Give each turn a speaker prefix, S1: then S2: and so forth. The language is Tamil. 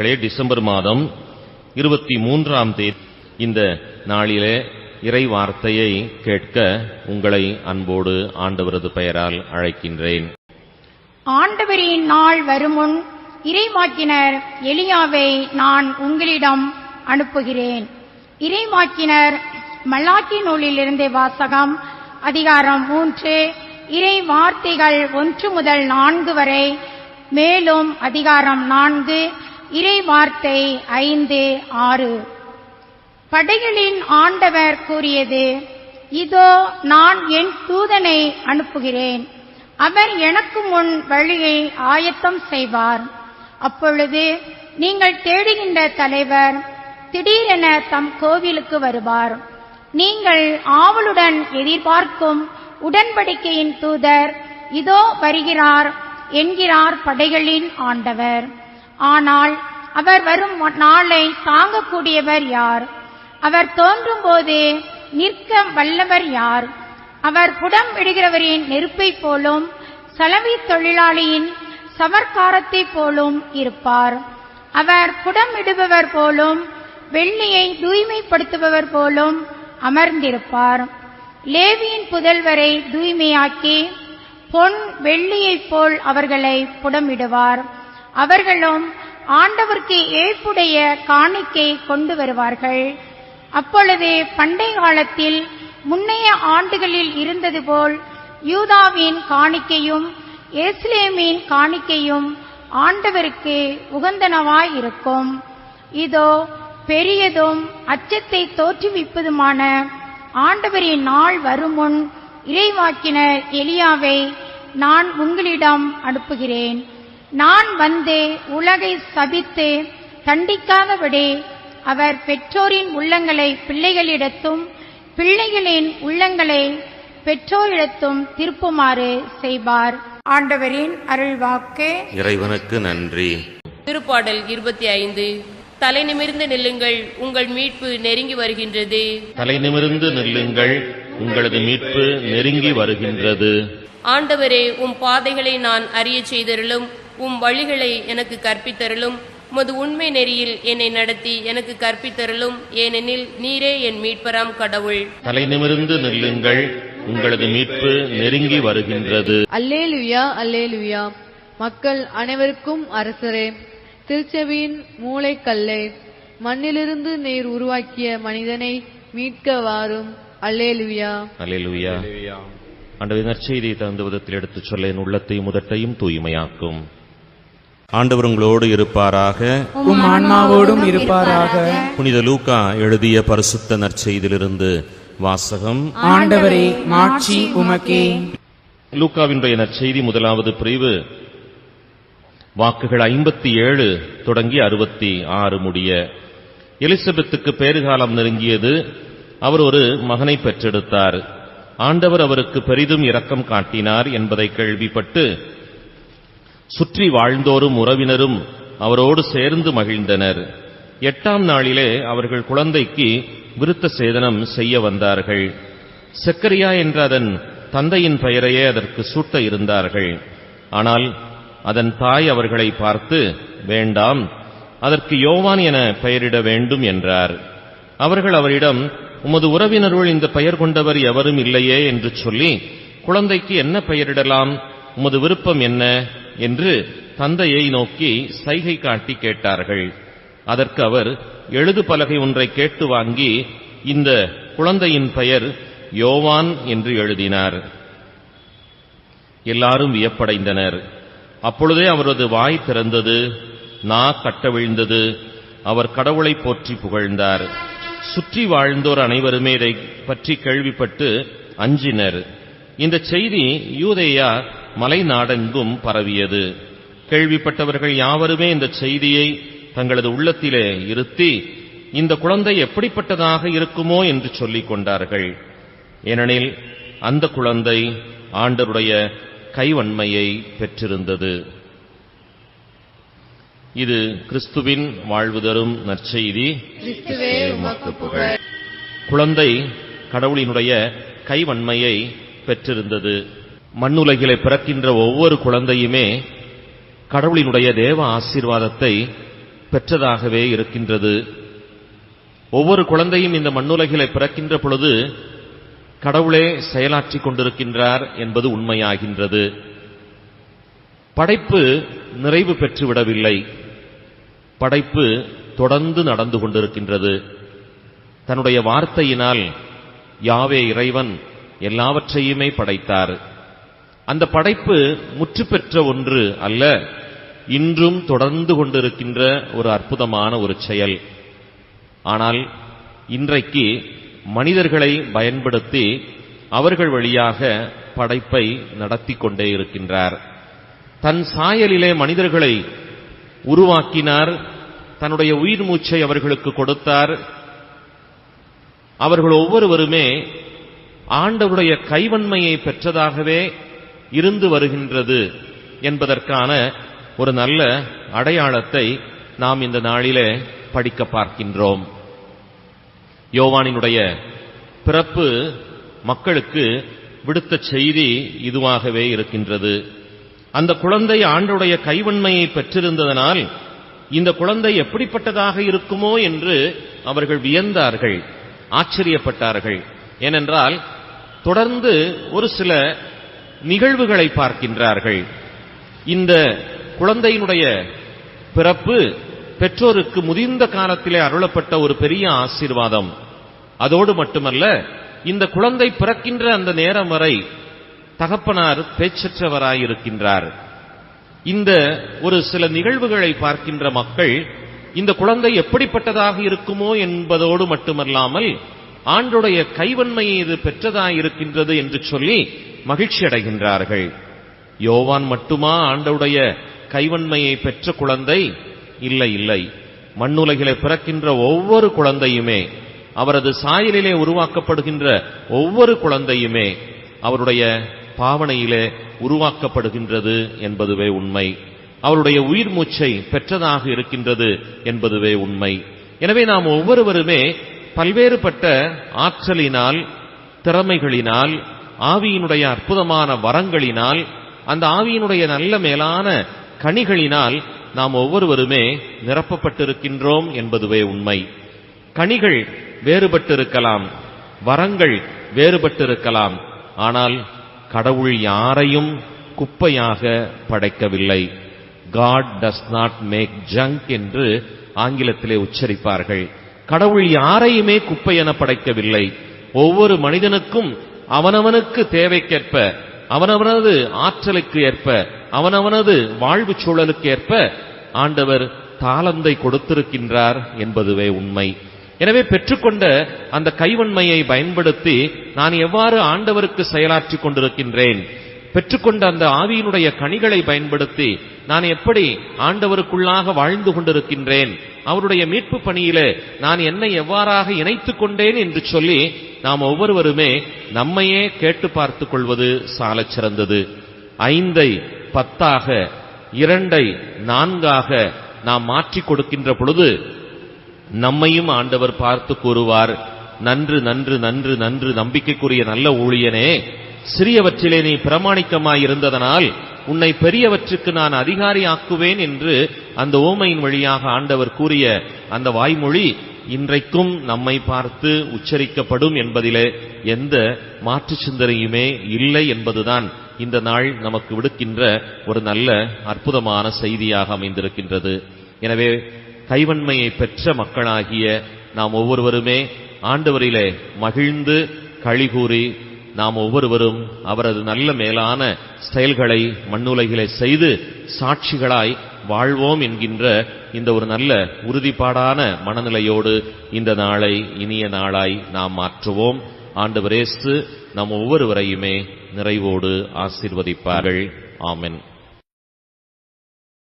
S1: டிசம்பர் மாதம் இருபத்தி மூன்றாம் தேதி இந்த நாளிலே இறை வார்த்தையை கேட்க உங்களை அன்போடு ஆண்டவரது பெயரால் அழைக்கின்றேன்.
S2: ஆண்டவரின் நாள் வருமுன் இறைமாக்கினர் எலியாவை நான் உங்களிடம் அனுப்புகிறேன். இறைமாக்கினர் மல்லாக்கி நூலிலிருந்து வாசகம் அதிகாரம் மூன்று இறை வார்த்தைகள் ஒன்று முதல் நான்கு வரை மேலும் அதிகாரம் நான்கு இறை வார்த்தை ஐந்து ஆறு. படைகளின் ஆண்டவர் கூறியது இதோ நான் என் தூதனை அனுப்புகிறேன். அவர் எனக்கு முன் வழியை ஆயத்தம் செய்வார். அப்பொழுது நீங்கள் தேடுகின்ற தலைவர் திடீரென தம் கோவிலுக்கு வருவார். நீங்கள் ஆவலுடன் எதிர்பார்க்கும் உடன்படிக்கையின் தூதர் இதோ வருகிறார் என்கிறார் படைகளின் ஆண்டவர். ஆனால் அவர் வரும் நாளை தாங்கக்கூடியவர் யார்? அவர் தோன்றும்போது நிற்க வல்லவர் யார்? அவர் புடம் விடுகிறவரின் நெருப்பைப் போலும் சலவி தொழிலாளியின் சமர்க்காரத்தை போலும் இருப்பார். அவர் புடம் இடுபவர் போலும் வெள்ளியை தூய்மைப்படுத்துபவர் போலும் அமர்ந்திருப்பார். லேவியின் புதல்வரை தூய்மையாக்கி பொன் வெள்ளியைப் போல் அவர்களை புடமிடுவார். அவர்களும் ஆண்டவருக்கு ஏற்புடைய காணிக்கை கொண்டு வருவார்கள். அப்பொழுது பண்டை காலத்தில் முன்னைய ஆண்டுகளில் இருந்தது போல் யூதாவின் காணிக்கையும் எஸ்லேமின் காணிக்கையும் ஆண்டவருக்கு உகந்தனவாய் இருக்கும் இதோ பெரியதும் அச்சத்தை தோற்றுவிப்பதுமான ஆண்டவரின் நாள் வருமுன் இறைவாக்கினர் எலியாவை நான் உங்களிடம் அனுப்புகிறேன். நான் வந்து உலகை சபித்து தண்டிக்காதபடி அவர் பெற்றோரின் உள்ளங்களை பிள்ளைகளிடத்தும் பிள்ளைகளின் உள்ளங்களை பெற்றோரிடத்தும் திருப்புமாறு செய்வார். ஆண்டவரின் அருள்வாக்கு.
S1: இறைவனுக்கு நன்றி.
S3: திருப்பாடல் இருபத்தி ஐந்து தலை நிமிர்ந்து நில்லுங்கள் உங்கள் மீட்பு நெருங்கி வருகின்றது.
S1: தலை நிமிர்ந்து நில்லுங்கள் உங்களது மீட்பு நெருங்கி வருகின்றது.
S3: ஆண்டவரே உம் பாதைகளை நான் அறிய செய்தருளும். உம் வழிகளை எனக்கு கற்பித்தருளும். உமது உண்மை நெறியில் என்னை நடத்தி எனக்கு கற்பித்தருளும். ஏனெனில் நீரே என் மீட்பராம் கடவுள்.
S1: தலை நிமிர்ந்து நில்லுங்கள். உங்களது மீட்பு நெருங்கி வருகின்றது.
S4: அல்லேலுயா அல்லேலுயா. மக்கள் அனைவருக்கும் அரசரே திருச்செவியின் மூளைக்கல்லே மண்ணிலிருந்து நீர் உருவாக்கிய மனிதனை மீட்க வாரும் அல்லேலுயா.
S1: அல்லேலூயா. ஆண்டவர் நற்செய்தியை தகுந்த விதத்தில் எடுத்துச் சொல்ல என் உள்ளத்தையும் முதட்டையும் தூய்மையாக்கும். ஆண்டவர் உங்களோடு இருப்பாராக.
S5: உம் ஆன்மாவோடும் இருப்பாராக.
S1: புனித லூக்கா எழுதிய பரிசுத்த நற்செய்தியிலிருந்து வாசகம்.
S5: ஆண்டவரே மாட்சி உமக்கே.
S1: லூக்காவினுடைய நற்செய்தி முதலாவது பிரிவு. வாக்குகள் ஐம்பத்தி ஏழு தொடங்கி அறுபத்தி ஆறு முடிய. எலிசபெத்துக்கு பேறுகாலம் நெருங்கியது. அவர் ஒரு மகனை பெற்றெடுத்தார். ஆண்டவர் அவருக்கு பெரிதும் இரக்கம் காட்டினார் என்பதை கேள்விப்பட்டு சுற்றி வாழ்ந்தோரும் உறவினரும் அவரோடு சேர்ந்து மகிழ்ந்தனர். எட்டாம் நாளிலே அவர்கள் குழந்தைக்கு விருத்த சேதனம் செய்ய வந்தார்கள். செக்கரியா என்ற அதன் தந்தையின் பெயரையே அதற்கு சூட்ட இருந்தார்கள். ஆனால் அதன் தாய் அவர்களை பார்த்து வேண்டாம் அதற்கு யோவான் என பெயரிட வேண்டும் என்றார். அவர்கள் அவரிடம் உமது உறவினருள் இந்த பெயர் கொண்டவர் எவரும் இல்லையே என்று சொல்லி குழந்தைக்கு என்ன பெயரிடலாம்? உமது விருப்பம் என்ன? என்று தந்தையை நோக்கி சைகை காட்டி கேட்டார்கள். அதற்கு அவர் எழுது பலகை ஒன்றை கேட்டு வாங்கி இந்த குழந்தையின் பெயர் யோவான் என்று எழுதினார். எல்லாரும் வியப்படைந்தனர். அப்பொழுதே அவரது வாய் திறந்தது நா கட்டவிழ்ந்தது அவர் கடவுளை போற்றி புகழ்ந்தார். சுற்றி வாழ்ந்தோர் அனைவருமே இதை பற்றி கேள்விப்பட்டு அஞ்சினர். இந்த செய்தி யூதேயா மலைநாடெங்கும் பரவியது. கேள்விப்பட்டவர்கள் யாவருமே இந்த செய்தியை தங்களது உள்ளத்திலே இருத்தி இந்த குழந்தை எப்படிப்பட்டதாக இருக்குமோ என்று சொல்லிக் கொண்டார்கள். ஏனெனில் அந்த குழந்தை ஆண்டருடைய கைவன்மையை பெற்றிருந்தது. இது கிறிஸ்துவின் வாழ்வு தரும் நற்செய்தி. குழந்தை கடவுளினுடைய கைவன்மையை பெற்றிருந்தது. மண்ணுலகிலே பிறக்கின்ற ஒவ்வொரு குழந்தையுமே கடவுளினுடைய தேவ ஆசீர்வாதத்தை பெற்றதாகவே இருக்கின்றது. ஒவ்வொரு குழந்தையும் இந்த மண்ணுலகிலே பிறக்கின்ற பொழுது கடவுளே செயலாற்றிக் கொண்டிருக்கின்றார் என்பது உண்மையாகின்றது. படைப்பு நிறைவு பெற்றுவிடவில்லை. படைப்பு தொடர்ந்து நடந்து கொண்டிருக்கின்றது. தன்னுடைய வார்த்தையினால் யாவே இறைவன் எல்லாவற்றையுமே படைத்தார். அந்த படைப்பு முற்று பெற்ற ஒன்று அல்ல. இன்றும் தொடர்ந்து கொண்டிருக்கின்ற ஒரு அற்புதமான ஒரு செயல். ஆனால் இன்றைக்கு மனிதர்களை பயன்படுத்தி அவர்கள் வழியாக படைப்பை நடத்தி கொண்டே இருக்கின்றார். தன் சாயலிலே மனிதர்களை உருவாக்கினார். தன்னுடைய உயிர் மூச்சை அவர்களுக்கு கொடுத்தார். அவர்கள் ஒவ்வொருவருமே ஆண்டவருடைய கைவன்மையை பெற்றதாகவே இருந்து வருகின்றது என்பதற்கான ஒரு நல்ல அடையாளத்தை நாம் இந்த நாளிலே படிக்க பார்க்கின்றோம். யோவானினுடைய பிறப்பு மக்களுக்கு விடுத்த செய்தி இதுவாகவே இருக்கின்றது. அந்த குழந்தை ஆண்டுடைய கைவன்மையை பெற்றிருந்ததனால் இந்த குழந்தை எப்படிப்பட்டதாக இருக்குமோ என்று அவர்கள் வியந்தார்கள் ஆச்சரியப்பட்டார்கள். ஏனென்றால் தொடர்ந்து ஒரு சில நிகழ்வுகளை பார்க்கின்றார்கள். இந்த குழந்தையினுடைய பிறப்பு பெற்றோருக்கு முதிர்ந்த காலத்திலே அருளப்பட்ட ஒரு பெரிய ஆசீர்வாதம். அதோடு மட்டுமல்ல இந்த குழந்தை பிறக்கின்ற அந்த நேரம் வரை தகப்பனார் பேச்சற்றவராயிருக்கின்றார். இந்த ஒரு சில நிகழ்வுகளை பார்க்கின்ற மக்கள் இந்த குழந்தை எப்படிப்பட்டதாக இருக்குமோ என்பதோடு மட்டுமல்லாமல் ஆண்டுடைய கைவன்மையை இது பெற்றதாயிருக்கின்றது என்று சொல்லி மகிழ்ச்சி அடைகின்றார்கள் யோவான் மட்டுமா ஆண்டவுடைய கைவன்மையை பெற்ற குழந்தை? இல்லை இல்லை. மண்ணுலகிலே பிறக்கின்ற ஒவ்வொரு குழந்தையுமே அவரது சாயலிலே உருவாக்கப்படுகின்ற ஒவ்வொரு குழந்தையுமே அவருடைய பாவனையிலே உருவாக்கப்படுகின்றது என்பதுவே உண்மை. அவருடைய உயிர் மூச்சை பெற்றதாக இருக்கின்றது என்பதுவே உண்மை. எனவே நாம் ஒவ்வொருவருமே பல்வேறுபட்ட ஆற்றலினால் திறமைகளினால் ஆவியினுடைய அற்புதமான வரங்களினால் அந்த ஆவியினுடைய நல்ல மேலான கனிகளினால் நாம் ஒவ்வொருவருமே நிரப்பப்பட்டிருக்கின்றோம் என்பதுவே உண்மை. கனிகள் வேறுபட்டிருக்கலாம் வரங்கள் வேறுபட்டிருக்கலாம் ஆனால் கடவுள் யாரையும் குப்பையாக படைக்கவில்லை. God does not make junk என்று ஆங்கிலத்திலே உச்சரிப்பார்கள். கடவுள் யாரையுமே குப்பை என படைக்கவில்லை. ஒவ்வொரு மனிதனுக்கும் அவனவனுக்கு தேவைக்கேற்ப அவனவனது ஆற்றலுக்கு ஏற்ப அவனவனது வாழ்வு சூழலுக்கு ஏற்ப ஆண்டவர் தாளந்தை கொடுத்திருக்கின்றார் என்பதுவே உண்மை. எனவே பெற்றுக்கொண்ட அந்த கைவன்மையை பயன்படுத்தி நான் எவ்வாறு ஆண்டவருக்கு செயலாற்றிக் கொண்டிருக்கின்றேன்? பெற்றுக்கொண்ட அந்த ஆவியினுடைய கனிகளை பயன்படுத்தி நான் எப்படி ஆண்டவருக்குள்ளாக வாழ்ந்து கொண்டிருக்கின்றேன் அவருடைய மீட்பு பணியிலே நான் என்னை எவ்வாறாக இணைத்துக் கொண்டேன் என்று சொல்லி நாம் ஒவ்வொருவருமே நம்மையே கேட்டு பார்த்துக் கொள்வது சாலச் சிறந்தது. ஐந்தை பத்தாக இரண்டை நான்காக நாம் மாற்றிக் கொடுக்கின்ற பொழுது நம்மையும் ஆண்டவர் பார்த்து கூறுவார் நன்று நன்று நன்று நன்று நம்பிக்கைக்குரிய நல்ல ஊழியனே சிறியவற்றிலே நீ பிரமாணிக்கமாய் இருந்ததனால் உன்னை பெரியவற்றுக்கு நான் அதிகாரி ஆக்குவேன் என்று அந்த ஓமையின் வழியாக ஆண்டவர் கூறிய அந்த வாய்மொழி இன்றைக்கும் நம்மை பார்த்து உச்சரிக்கப்படும் என்பதிலே எந்த மாற்று சிந்தனையுமே இல்லை என்பதுதான் இந்த நாள் நமக்கு விடுக்கின்ற ஒரு நல்ல அற்புதமான செய்தியாக அமைந்திருக்கின்றது. எனவே கைவன்மையை பெற்ற மக்களாகிய நாம் ஒவ்வொருவருமே ஆண்டவரிலே மகிழ்ந்து களிகூறி நாம் ஒவ்வொருவரும் அவரது நல்ல மேலான செயல்களை மண்ணுலகிலே செய்து சாட்சிகளாய் வாழ்வோம் என்கின்ற இந்த ஒரு நல்ல உறுதிப்பாடான மனநிலையோடு இந்த நாளை இனிய நாளாய் நாம் மாற்றுவோம். ஆண்டவரேசு நம் ஒவ்வொருவரையுமே நிறைவோடு ஆசிர்வதிப்பார்கள். ஆமென்.